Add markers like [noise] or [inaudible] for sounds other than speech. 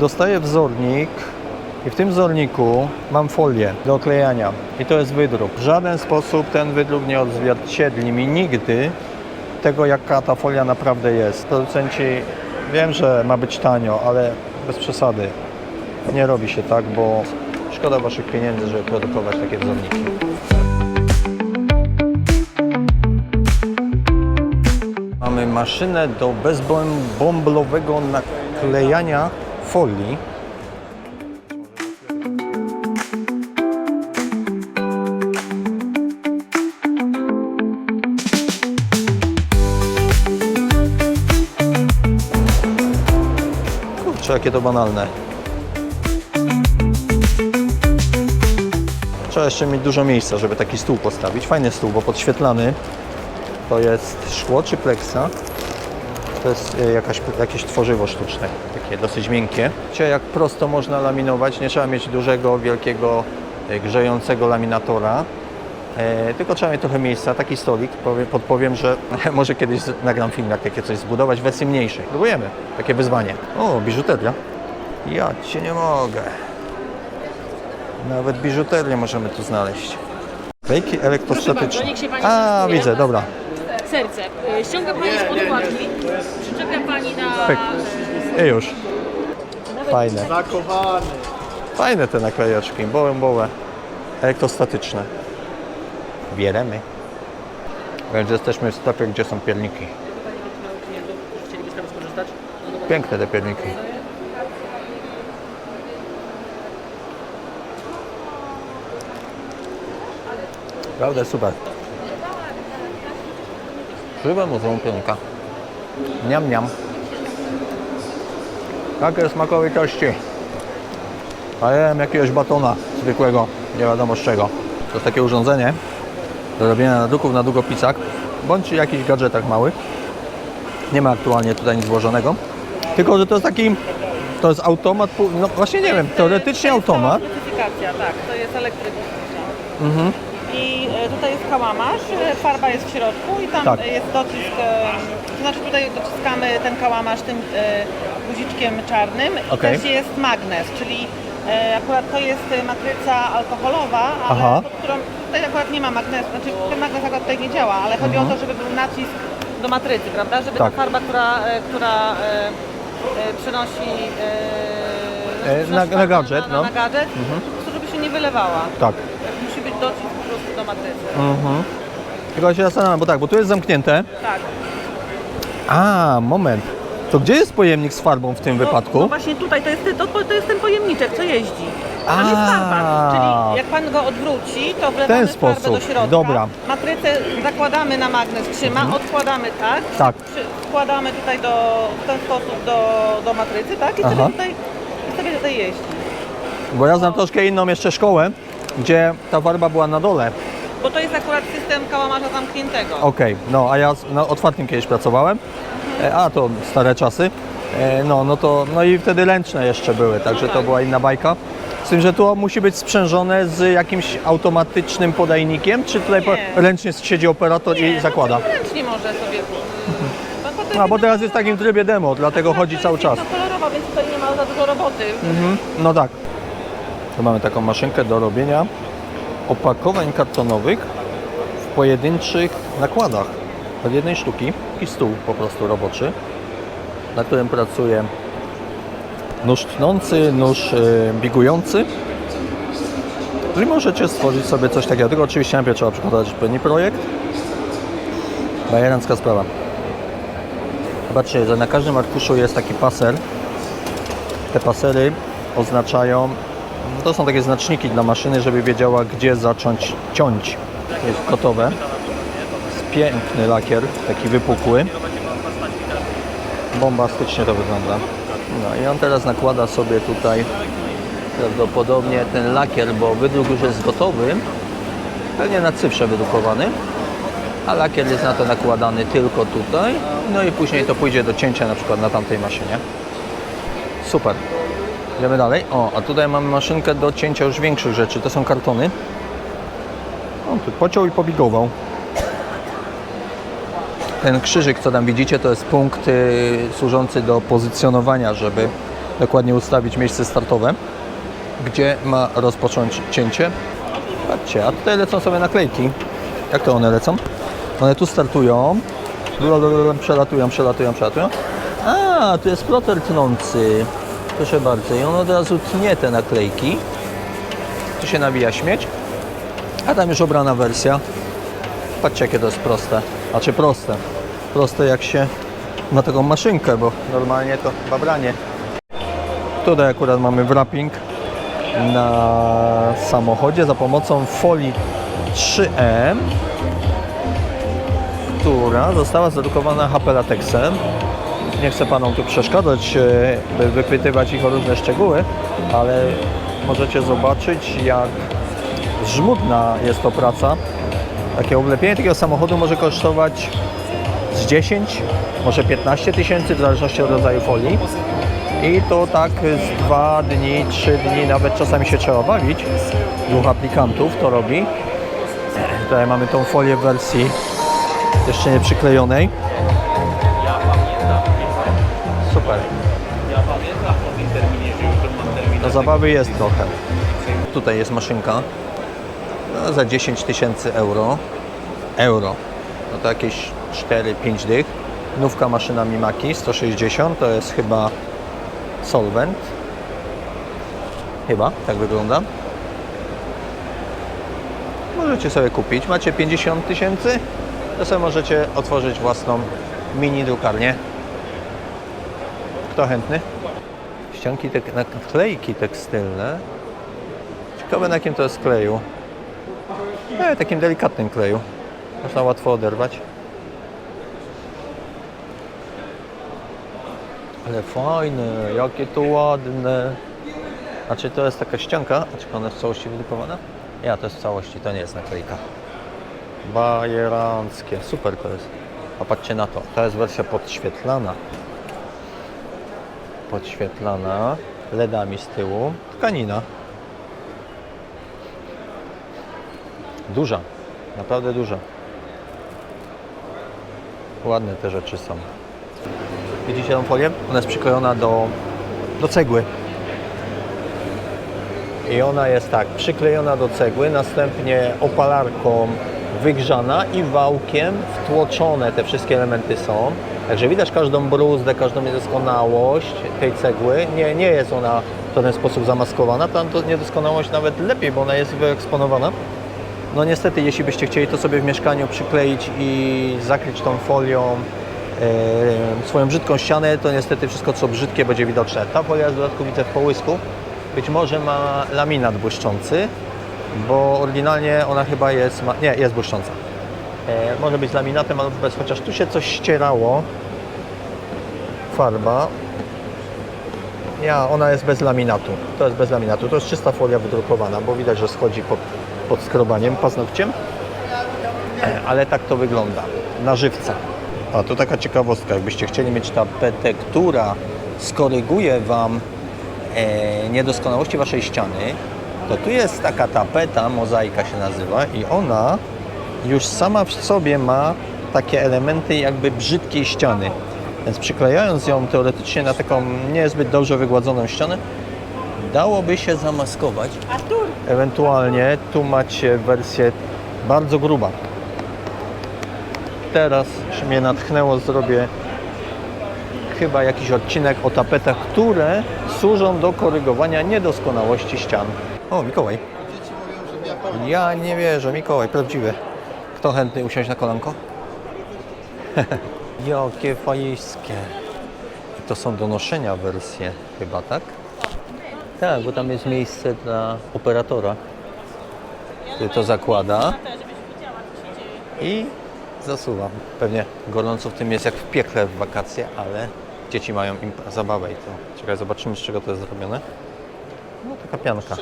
Dostaję wzornik i w tym wzorniku mam folię do oklejania i to jest wydruk. W żaden sposób ten wydruk nie odzwierciedli mi nigdy tego, jaka ta folia naprawdę jest. Producenci, wiem, że ma być tanio, ale bez przesady. Nie robi się tak, bo szkoda Waszych pieniędzy, żeby produkować takie wzorniki. Mamy maszynę do bezbomblowego naklejania folii. Kurczę, jakie to banalne. Trzeba jeszcze mieć dużo miejsca, żeby taki stół postawić. Fajny stół, bo podświetlany. To jest szkło czy pleksa. To jest e, jakaś, jakieś tworzywo sztuczne, takie dosyć miękkie. Jak prosto można laminować, nie trzeba mieć dużego, wielkiego, e, grzejącego laminatora. E, tylko trzeba mieć trochę miejsca, taki stolik. Powie, podpowiem, że [laughs] może kiedyś nagram film, jak takie coś zbudować w wersji mniejszej. Próbujemy, takie wyzwanie. O, biżuteria. Ja cię nie mogę. Nawet biżuterię możemy tu znaleźć. Wejki elektrostatyczne. A, widzę, dobra. Serce. Y, Ściąga Pani z podkładki, przyczepia Pani na... Pyk. I już. Nawet Fajne. Zakochany. Fajne te naklejeczki, bołe, bołe. Elektrostatyczne. Bieremy. Więc jesteśmy w sklepie, gdzie są pierniki. Piękne te pierniki. Prawda, super. Żywe muzeum piernika. Niam, niam. Takie smakoitości. A ja jem jakiegoś batona zwykłego, nie wiadomo z czego. To jest takie urządzenie do robienia nadruków na długopisach, bądź jakichś gadżetach małych. Nie ma aktualnie tutaj nic włożonego. Tylko, że to jest taki, to jest automat, no właśnie nie wiem, teoretycznie automat. Specyfikacja, tak, to jest elektryczna. Mhm. I e, tutaj jest kałamarz, e, farba jest w środku i tam Tak. jest docisk, e, to znaczy tutaj dociskamy ten kałamarz tym guziczkiem czarnym i Okej. też jest magnes, czyli akurat to jest matryca alkoholowa, ale Aha. pod którą tutaj akurat nie ma magnesu, znaczy ten magnes akurat tutaj nie działa, ale chodzi o to, żeby był nacisk do matrycy, prawda, żeby Mhm. Tak. ta farba, która, która przynosi na- na gadżet, na, no. na gadżet, prostu żeby się nie wylewała. Tak. Musi być docisk matrycy. Mhm. Tylko się zastanawiam, bo tak, bo tu jest zamknięte. Tak. A, moment. To gdzie jest pojemnik z farbą w tym No, wypadku? No właśnie tutaj to jest, ten- to, to jest ten pojemniczek, co jeździ. Tam jest A. farba, czyli jak pan go odwróci, to wlewamy ten farbę do sposób. środka. Dobra. Mhm. Matrycę zakładamy na magnes, trzyma, odkładamy tak. Tak. Przy, wkładamy tutaj do, w ten sposób do, do matrycy, tak? I Aha. sobie tutaj, i tutaj jeździ. Bo ja znam troszkę inną jeszcze szkołę, gdzie ta farba była na dole. Bo to jest akurat system kałamarza zamkniętego. Okej, no a ja z- na otwartym kiedyś pracowałem, e, a to stare czasy. E, No, no to, no i wtedy ręczne jeszcze były, także to była inna bajka. Z tym, że to musi być sprzężone z jakimś automatycznym podajnikiem, czy tutaj po, Nie. ręcznie siedzi operator i zakłada? No, ręcznie może sobie. Potem A bo teraz jest w takim trybie demo, dlatego chodzi cały czas. No kolorowa, więc tutaj nie ma za dużo roboty. Mhm, no tak. Tu mamy taką maszynkę do robienia opakowań kartonowych w pojedynczych nakładach. Od jednej sztuki. Taki stół po prostu roboczy, na którym pracuje nóż tnący, nóż y, bigujący. I możecie stworzyć sobie coś takiego. Tylko oczywiście najpierw trzeba przygotować odpowiedni projekt. Bajerancka sprawa. Zobaczcie, że na każdym arkuszu jest taki paser. Te pasery oznaczają, to są takie znaczniki dla maszyny, żeby wiedziała gdzie zacząć ciąć. Jest gotowe. Jest piękny lakier, taki wypukły. Bombastycznie to wygląda. No i on teraz nakłada sobie tutaj prawdopodobnie ten lakier, bo wydruk już jest gotowy. Pewnie na cyfrze wydrukowany. A lakier jest na to nakładany tylko tutaj. No i później to pójdzie do cięcia na przykład na tamtej maszynie. Super. Idziemy dalej. O, a tutaj mamy maszynkę do cięcia już większych rzeczy. To są kartony. On tu pociął i pobigował. Ten krzyżyk, co tam widzicie, to jest punkt y, służący do pozycjonowania, żeby dokładnie ustawić miejsce startowe, gdzie ma rozpocząć cięcie. Patrzcie, a tutaj lecą sobie naklejki. Jak to one lecą? One tu startują, przelatują, przelatują, przelatują. A, tu jest ploter tnący. Proszę bardzo, i on od razu tnie te naklejki. Tu się nawija śmieć, a tam już obrana wersja. Patrzcie, jakie to jest proste. Znaczy proste. Proste jak się ma taką maszynkę, bo normalnie to babranie. Tutaj akurat mamy wrapping na samochodzie za pomocą folii 3M, która została zadrukowana HP latexem. Nie chcę Panom tu przeszkadzać, e, by wypytywać ich o różne szczegóły, ale możecie zobaczyć, jak żmudna jest to praca. Takie oblepienie takiego samochodu może kosztować z 10, może 15 tysięcy, w zależności od rodzaju folii. I to tak z 2 dni, 3 dni, nawet czasami się trzeba bawić. Dwóch aplikantów to robi. Tutaj mamy tą folię w wersji jeszcze nie przyklejonej. Super. Do zabawy jest trochę. Tutaj jest maszynka no, za 10 tysięcy euro. Euro. No to jakieś 4-5 dych. Nówka maszyna Mimaki 160 to jest chyba Solvent. Chyba, tak wygląda. Możecie sobie kupić. Macie 50 tysięcy, to sobie możecie otworzyć własną mini drukarnię. Kto chętny? Ścianki, tek- naklejki tekstylne. Ciekawe na jakim to jest kleju. E, takim delikatnym kleju. Można łatwo oderwać. Ale fajne, jakie to ładne. Znaczy to jest taka ścianka, a czy ona jest w całości wydrukowana? Ja, to jest w całości, to nie jest naklejka. Bajeranckie, super to jest. A patrzcie na to, to jest wersja podświetlana. Podświetlana LEDami z tyłu, tkanina. Duża, naprawdę duża. Ładne te rzeczy są. Widzicie tą folię? Ona jest przyklejona do, do cegły. I ona jest tak, przyklejona do cegły, następnie opalarką wygrzana i wałkiem wtłoczone te wszystkie elementy są. Także widać każdą bruzdę, każdą niedoskonałość tej cegły. Nie, nie jest ona w żaden sposób zamaskowana, ta niedoskonałość nawet lepiej, bo ona jest wyeksponowana. No niestety, jeśli byście chcieli to sobie w mieszkaniu przykleić i zakryć tą folią e, swoją brzydką ścianę, to niestety wszystko co brzydkie będzie widoczne. Ta folia w dodatku widzę w połysku. Być może ma laminat błyszczący, bo oryginalnie ona chyba jest, ma, nie, jest błyszcząca. E, może być laminatem albo bez, chociaż tu się coś ścierało. Farba. Ja, ona jest bez laminatu. To jest bez laminatu. To jest czysta folia wydrukowana, bo widać, że schodzi pod, pod skrobaniem paznokciem. E, Ale tak to wygląda. Na żywca. A to taka ciekawostka. Jakbyście chcieli mieć tapetę, która skoryguje Wam e, niedoskonałości Waszej ściany, to tu jest taka tapeta, mozaika się nazywa i ona już sama w sobie ma takie elementy jakby brzydkiej ściany. Więc przyklejając ją teoretycznie na taką niezbyt dobrze wygładzoną ścianę, dałoby się zamaskować. Ewentualnie tu macie wersję bardzo gruba. Teraz mnie natchnęło, zrobię chyba jakiś odcinek o tapetach, które służą do korygowania niedoskonałości ścian. O, Mikołaj. Ja nie wierzę, Mikołaj, prawdziwy. Kto chętny usiąść na kolanko? [laughs] Jakie fajskie. To są do noszenia wersje chyba, tak? Tak, bo tam jest miejsce dla operatora, który to zakłada i zasuwa. Pewnie gorąco w tym jest jak w piekle w wakacje, ale dzieci mają im zabawę i to. Czekaj, zobaczymy z czego to jest zrobione. No taka pianka.